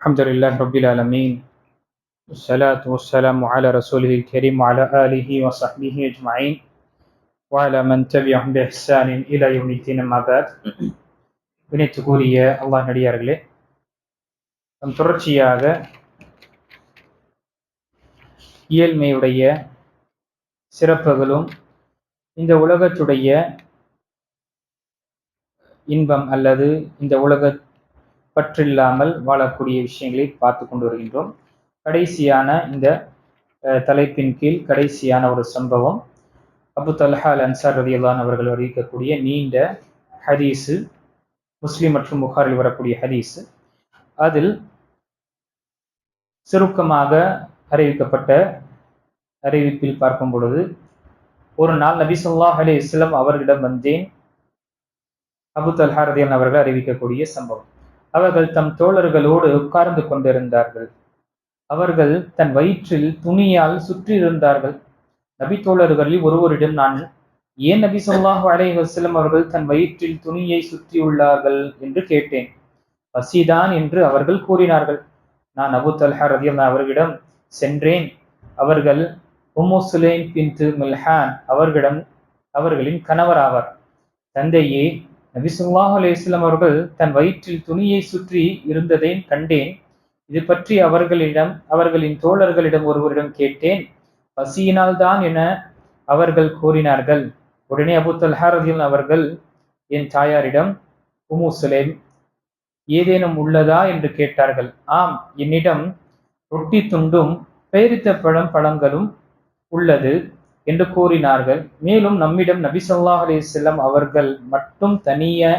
الحمد لله رب العالمين والصلاة والسلام على رسوله الكريم وعلى آله وصحبه أجمعين وعلى من تبعهم بإحسان إلى يوم الدين أما بعد வினைத்துக்குரிய அல்லாஹ் நடிகார்களே நம் தொடர்ச்சியாக இயல்மையுடைய சிறப்புகளும் இந்த உலகத்துடைய இன்பம் அல்லது இந்த உலக பற்றில்லாமல் வாழக்கூடிய விஷயங்களை பார்த்து கொண்டு வருகின்றோம். கடைசியான இந்த தலைப்பின் கீழ் கடைசியான ஒரு சம்பவம். அபு தல்ஹா அல் அன்சார் ரதியல்லான் அவர்கள் அறிவிக்கக்கூடிய நீண்ட ஹதீஸு முஸ்லீம் மற்றும் புகாரில் வரக்கூடிய ஹதீஸு. அதில் சுருக்கமாக அறிவிக்கப்பட்ட அறிவிப்பில் பார்க்கும் பொழுது ஒரு நாள் நபி ஸல்லல்லாஹு அலி வஸல்லம் அவர்களிடம் வந்தேன். அபு தல்ஹா ரதியல்லான் அவர்கள் அறிவிக்கக்கூடிய சம்பவம். அவர்கள் தம் தோழர்களோடு உட்கார்ந்து கொண்டிருந்தார்கள். அவர்கள் தன் வயிற்றில் துணியால் சுற்றியிருந்தார்கள். நபி தோழர்களில் ஒருவரிடம் நான் ஏன் நபி சொல்லாஹ் அலைஹி வஸல்லம் அவர்கள் தன் வயிற்றில் துணியை சுற்றியுள்ளார்கள் என்று கேட்டேன். பசிதான் என்று அவர்கள் கூறினார்கள். நான் அபு தல்ஹா ரதியல்லாஹு அவர்களிடம் சென்றேன். அவர்கள் உம்மு பின் பின்து மில்ஹான் அவர்களிடம் அவர்களின் கணவராவார் தந்தையே நபி ஸல்லல்லாஹு அலைஹி அவர்கள் தன் வயிற்றில் துணியை சுற்றி இருந்ததை கண்டேன். இது பற்றி அவர்களிடம் அவர்களின் தோழர்களிடம் ஒருவரிடம் கேட்டேன். பசியினால் தான் என அவர்கள் கூறினார்கள். உடனே அபு தல்ஹா அவர்கள் என் தாயாரிடம் உமுசுலேம் ஏதேனும் உள்ளதா? என்று கேட்டார்கள். ஆம் என்னிடம் ரொட்டி துண்டும் பேரித்த பழம் பழங்களும் உள்ளது. என்று கூறினார்கள். மேலும் நம்மிடம் நபி ஸல்லல்லாஹு அவர்கள் மட்டும் தனிய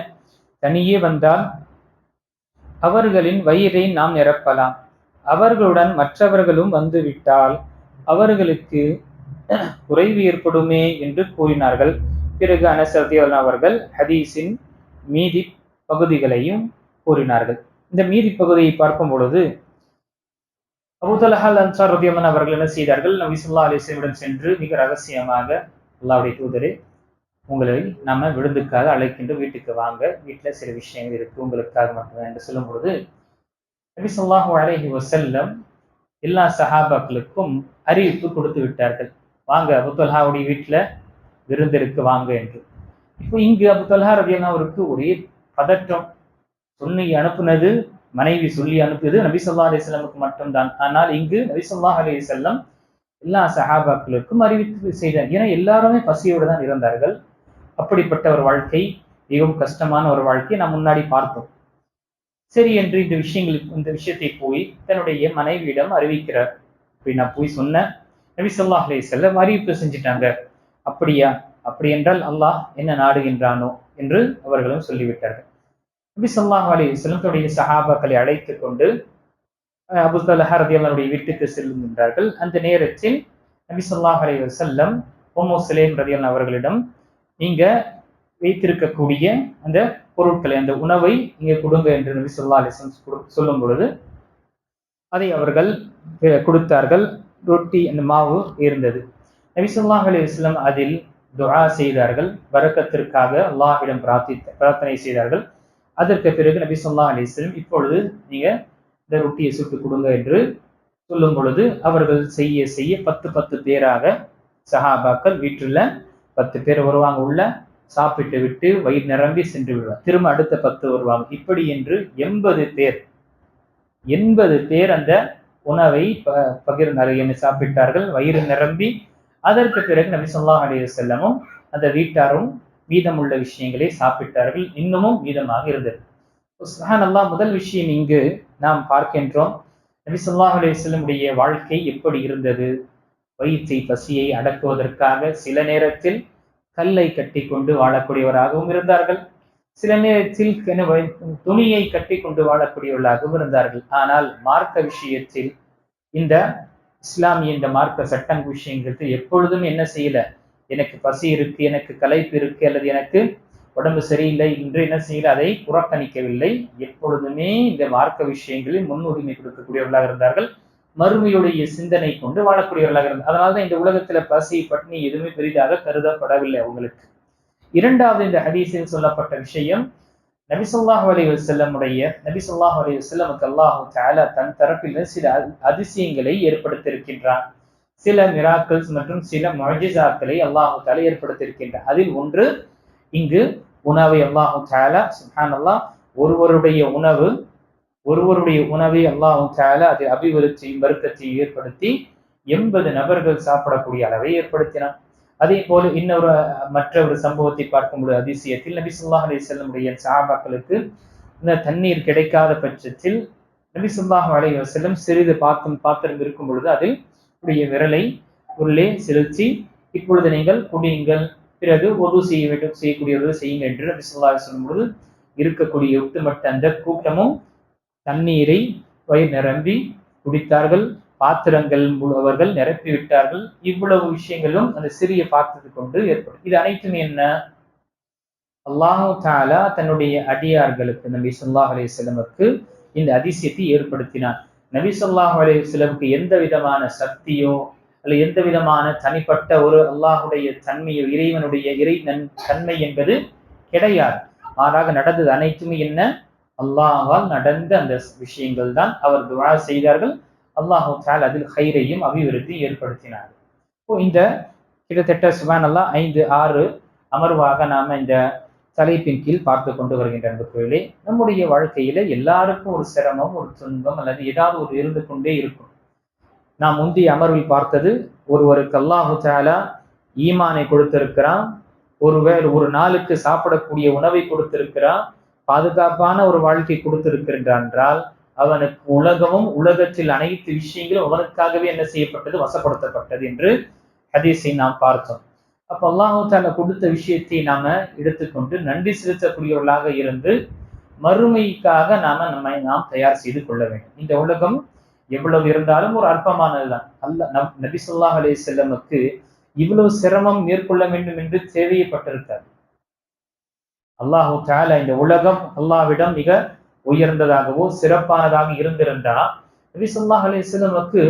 தனியே வந்தால் அவர்களின் வயிறை நாம் நிரப்பலாம். அவர்களுடன் மற்றவர்களும் வந்துவிட்டால் அவர்களுக்கு குறைவு ஏற்படுமே என்று கூறினார்கள். பிறகு அனஸ் அவர்கள் ஹதீஸின் மீதி பகுதிகளையும் கூறினார்கள். இந்த மீதி பகுதியை பார்க்கும் பொழுது அபுதலஹால் அன்சார் ரதியமன் அவர்கள் என்ன செய்தார்கள்? நபி ஸல்லல்லாஹு அலைஹி சென்று மிக ரகசியமாக அல்லாவுடைய தூதரே உங்களை நம்ம விருந்துக்காக அழைக்கின்ற வீட்டுக்கு வாங்க. வீட்டில் சில விஷயங்கள் இருக்கு. உங்களுக்காக மட்டும்தான் என்று சொல்லும் பொழுது நபி ஸல்லல்லாஹு அலைஹி எல்லா சஹாபாக்களுக்கும் அறிவிப்பு கொடுத்து விட்டார்கள். வாங்க அபுதல்ஹாவுடைய வீட்டில் விருந்திற்கு வாங்க என்று. இப்போ இங்கு அபுதல்ஹா ரதியல்லாஹு அவருக்கு ஒரே பதற்றம். சொன்னி அனுப்புனது மனைவி சொல்லி அனுப்பியது நபி சொல்லா அலிஸ்லமுக்கு மட்டும்தான். ஆனால் இங்கு நபி அலி செல்லம் எல்லா சஹாபாக்களுக்கும் அறிவித்து செய்தார். ஏன்னா எல்லாருமே பசியோடு தான் இருந்தார்கள். அப்படிப்பட்ட ஒரு வாழ்க்கை மிகவும் கஷ்டமான ஒரு வாழ்க்கையை நாம் முன்னாடி பார்த்தோம். சரி என்று இந்த விஷயங்களுக்கு இந்த விஷயத்தை போய் தன்னுடைய மனைவியிடம் அறிவிக்கிறார். அப்படி நான் போய் சொன்னேன். நபி அலி செல்லம் அறிவிப்பு செஞ்சிட்டாங்க. அப்படியா? அப்படி என்றால் அல்லாஹ் என்ன நாடுகின்றானோ என்று அவர்களும் சொல்லிவிட்டார்கள். நபி சொல்லாஹ் அலி செல்லத்துடைய சஹாபாக்களை அழைத்து கொண்டு அஹ் அபு தலஹா வீட்டுக்கு செல்லுகின்றார்கள் அந்த நேரத்தில் நபி சொல்லாஹ் அலி வசல்லம் ஓமோ சிலேம் ரதியல்லா அவர்களிடம் நீங்க வைத்திருக்கக்கூடிய அந்த பொருட்களை அந்த உணவை நீங்கள் கொடுங்க என்று நபி சொல்லா அலிஸ்லம் சொல்லும் பொழுது அதை அவர்கள் கொடுத்தார்கள். ரொட்டி அந்த மாவு இருந்தது. நபி சொல்லாஹ் அலி வஸ்லம் அதில் துரா செய்தார்கள். வரக்கத்திற்காக அல்லாஹிடம் பிரார்த்தித்த பிரார்த்தனை செய்தார்கள். அதற்கு பிறகு நபி சொல்லா அலிஸ்லம் இப்பொழுது நீங்க இந்த ரொட்டியை சுட்டு கொடுங்க என்று சொல்லும் பொழுது அவர்கள் செய்ய செய்ய பத்து பத்து பேராக சஹாபாக்கள் வீட்டுல பத்து பேர் வருவாங்க உள்ள சாப்பிட்டு விட்டு வயிறு நிரம்பி சென்று விடுவாங்க. திரும்ப அடுத்த பத்து வருவாங்க. இப்படி என்று எண்பது பேர் எண்பது பேர் அந்த உணவை ப- பகிர்ந்தார்கள். சாப்பிட்டார்கள்? வயிறு நிரம்பி. அதற்கு பிறகு நபி சொல்லா அலி செல்லமும் அந்த வீட்டாரும் மீதமுள்ள விஷயங்களை சாப்பிட்டார்கள். இன்னமும் மீதமாக இருந்தது. சுஹான் அல்லாஹ் முதல் விஷயம் இங்கு நாம் பார்க்கின்றோம். நபி ஸல்லல்லாஹு அலைஹி வாழ்க்கை எப்படி இருந்தது? வயிற்றை பசியை அடக்குவதற்காக சில நேரத்தில் கல்லை கட்டி கொண்டு வாழக்கூடியவராகவும் இருந்தார்கள். சில நேரத்தில் துணியை கட்டி கொண்டு வாழக்கூடியவர்களாகவும் இருந்தார்கள். ஆனால் மார்க்க விஷயத்தில் இந்த இஸ்லாமிய இந்த மார்க்க சட்டம் விஷயங்கிறது எப்பொழுதும் என்ன செய்யல? எனக்கு பசி இருக்கு எனக்கு களைப்பு இருக்கு அல்லது எனக்கு உடம்பு சரியில்லை இன்று என்ன செய்யல அதை புறக்கணிக்கவில்லை. எப்பொழுதுமே இந்த மார்க்க விஷயங்களில் முன்னுரிமை கொடுக்கக்கூடியவர்களாக இருந்தார்கள். மறுமையுடைய சிந்தனை கொண்டு வாழக்கூடியவர்களாக இருந்தார் அதனால்தான் இந்த உலகத்துல பசி பட்னி எதுவுமே பெரிதாக கருதப்படவில்லை அவங்களுக்கு. இரண்டாவது இந்த ஹதீஸில் சொல்லப்பட்ட விஷயம் நபிசுல்லாஹ் அலி வசல்லமுடைய நபிசுல்லாஹ் அலி வசல்லமுக்கு அல்லாஹு தாலா தன் தரப்பில் சில அதிசயங்களை ஏற்படுத்தியிருக்கின்றான். சில மிராக்கிள்ஸ் மற்றும் சில மொஜிசாக்களை அல்லாஹு தாலா ஏற்படுத்தியிருக்கின்றான் அதில் ஒன்று இங்கு உணவை அல்லாஹு தாலா சுஹான் அல்லாஹ் ஒருவருடைய உணவு ஒருவருடைய உணவை அல்லாஹு தாலா அதில் அபிவிருத்தியும் வருத்தத்தையும் ஏற்படுத்தி எண்பது நபர்கள் சாப்பிடக்கூடிய அளவை ஏற்படுத்தினான். அதே போல இன்னொரு மற்ற ஒரு சம்பவத்தை பார்க்கும்போது அதிசயத்தில் நபி சொல்லாஹ் அலி செல்லமுடைய சாபாக்களுக்கு இந்த தண்ணீர் கிடைக்காத பட்சத்தில் நபி சொல்லாஹ் அலி வசல்லம் சிறிது பாத்திரம் பாத்திரம் இருக்கும் பொழுது அதில் உடைய விரலை உள்ளே செலுத்தி இப்பொழுது நீங்கள் குடியுங்கள். பிறகு ஒது செய்ய வேண்டும். செய்யக்கூடியவர்கள் செய்யுங்கள் என்று நபி சொல்லும்பொழுது இருக்கக்கூடிய ஒட்டுமொத்த அந்த கூட்டமும் தண்ணீரை வயிர் நிரம்பி குடித்தார்கள். பாத்திரங்கள் அவர்கள் நிரப்பி விட்டார்கள். இவ்வளவு விஷயங்களும் அந்த சிறிய பாத்திரத்தை கொண்டு ஏற்படும். இது அனைத்தும் என்ன? அல்லாஹு தாலா தன்னுடைய அடியார்களுக்கு நபி சொல்லாஹ் செல்லமக்கு இந்த அதிசயத்தை ஏற்படுத்தினார் நபிசல்லாஹ் சொல்லாஹ் எந்த விதமான சக்தியோ அல்ல எந்த விதமான தனிப்பட்ட ஒரு அல்லாஹுடைய தன்மையோ இறைவனுடைய இறை நன் தன்மை என்பது கிடையாது. மாறாக நடந்தது அனைத்துமே என்ன? அல்லாஹால் நடந்த அந்த விஷயங்கள் தான் அவர் துவா செய்தார்கள். அல்லாஹு தால் அதில் ஹைரையும் அபிவிருத்தி ஏற்படுத்தினார். இப்போ இந்த கிட்டத்தட்ட சுபான் அல்லா ஐந்து ஆறு அமர்வாக நாம இந்த தலைப்பின் கீழ் பார்த்து கொண்டு வருகின்ற அன்புக்குள்ளே நம்முடைய வாழ்க்கையில எல்லாருக்கும் ஒரு சிரமம் ஒரு துன்பம் அல்லது ஏதாவது ஒரு இருந்து கொண்டே இருக்கும். நாம் முந்தைய அமர்வில் பார்த்தது ஒருவருக்கு அல்லாஹு தாலா ஈமானை கொடுத்திருக்கிறான் ஒருவர் ஒரு நாளுக்கு சாப்பிடக்கூடிய உணவை கொடுத்திருக்கிறான் பாதுகாப்பான ஒரு வாழ்க்கை கொடுத்திருக்கின்றான் என்றால் அவனுக்கு உலகமும் உலகத்தில் அனைத்து விஷயங்களும் அவனுக்காகவே என்ன செய்யப்பட்டது வசப்படுத்தப்பட்டது என்று ஹதீஸை நாம் பார்த்தோம். அப்ப அல்லாஹு தால கொடுத்த விஷயத்தை நாம எடுத்துக்கொண்டு நன்றி செலுத்தக்கூடியவர்களாக இருந்து மறுமைக்காக நாம நம்மை நாம் தயார் செய்து கொள்ள வேண்டும். இந்த உலகம் எவ்வளவு இருந்தாலும் ஒரு அற்பமானதுதான். அல்ல நம் நபி சொல்லாஹ் அலே செல்லமுக்கு இவ்வளவு சிரமம் மேற்கொள்ள வேண்டும் என்று தேவையப்பட்டிருக்காது அல்லாஹு தால இந்த உலகம் அல்லாவிடம் மிக உயர்ந்ததாகவோ சிறப்பானதாக இருந்திருந்தா நபி சொல்லாஹ் அலே செல்லமுக்கு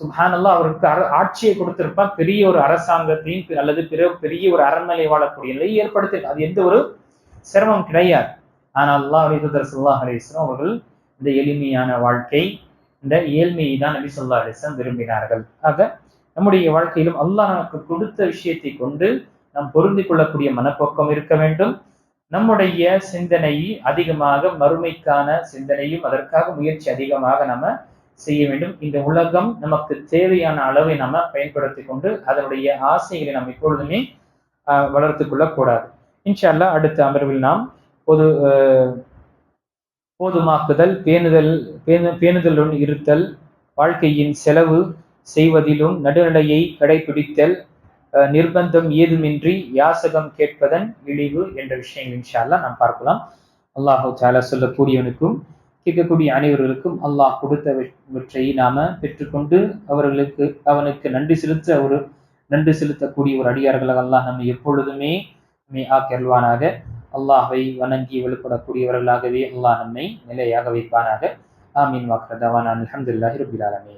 சுபானல்லா அல்லா அவருக்கு ஆட்சியை கொடுத்திருப்பான் பெரிய ஒரு அரசாங்கத்தையும் அல்லது பிற பெரிய ஒரு அறநிலை வாழக்கூடிய நிலையை ஏற்படுத்தி அது எந்த ஒரு சிரமம் கிடையாது. ஆனால் அல்லாஹ் அலிதர் சொல்லாஹ் அலிஸ்லாம் அவர்கள் இந்த எளிமையான வாழ்க்கை இந்த ஏழ்மையை தான் நபி சொல்லா அலிஸ்லாம் விரும்பினார்கள். ஆக நம்முடைய வாழ்க்கையிலும் அல்லாஹ் நமக்கு கொடுத்த விஷயத்தை கொண்டு நாம் பொருந்தி கொள்ளக்கூடிய மனப்போக்கம் இருக்க வேண்டும். நம்முடைய சிந்தனை அதிகமாக மறுமைக்கான சிந்தனையும் அதற்காக முயற்சி அதிகமாக நம்ம செய்ய வேண்டும். இந்த உலகம் நமக்கு தேவையான அளவை நம்ம பயன்படுத்தி கொண்டு அதனுடைய ஆசைகளை நாம் எப்பொழுதுமே வளர்த்து கொள்ளக்கூடாது. இன்ஷால்லா அடுத்த அமர்வில் நாம் பொது போதுமாக்குதல் பேணுதல் பேணு பேணுதலுடன் இருத்தல் வாழ்க்கையின் செலவு செய்வதிலும் நடுநிலையை கடைபிடித்தல் நிர்பந்தம் ஏதுமின்றி யாசகம் கேட்பதன் இழிவு என்ற விஷயங்கள் இன்ஷால்லா நாம் பார்க்கலாம். அல்லாஹு சாலா சொல்லக்கூடியவனுக்கும் கேட்கக்கூடிய அனைவர்களுக்கும் அல்லாஹ் கொடுத்தவற்றை நாம பெற்றுக்கொண்டு அவர்களுக்கு அவனுக்கு நன்றி செலுத்த ஒரு நன்றி செலுத்தக்கூடிய ஒரு அடியார்களாக அல்லாஹ் நம்ம எப்பொழுதுமே நம்மை ஆக்கருவானாக அல்லாஹை வணங்கி வெளிப்படக்கூடியவர்களாகவே அல்லாஹ் நம்மை நிலையாக வைப்பானாக. ஆமீன் வாக்கதவான் அலமதுல்லாஹி ரபிலாலமே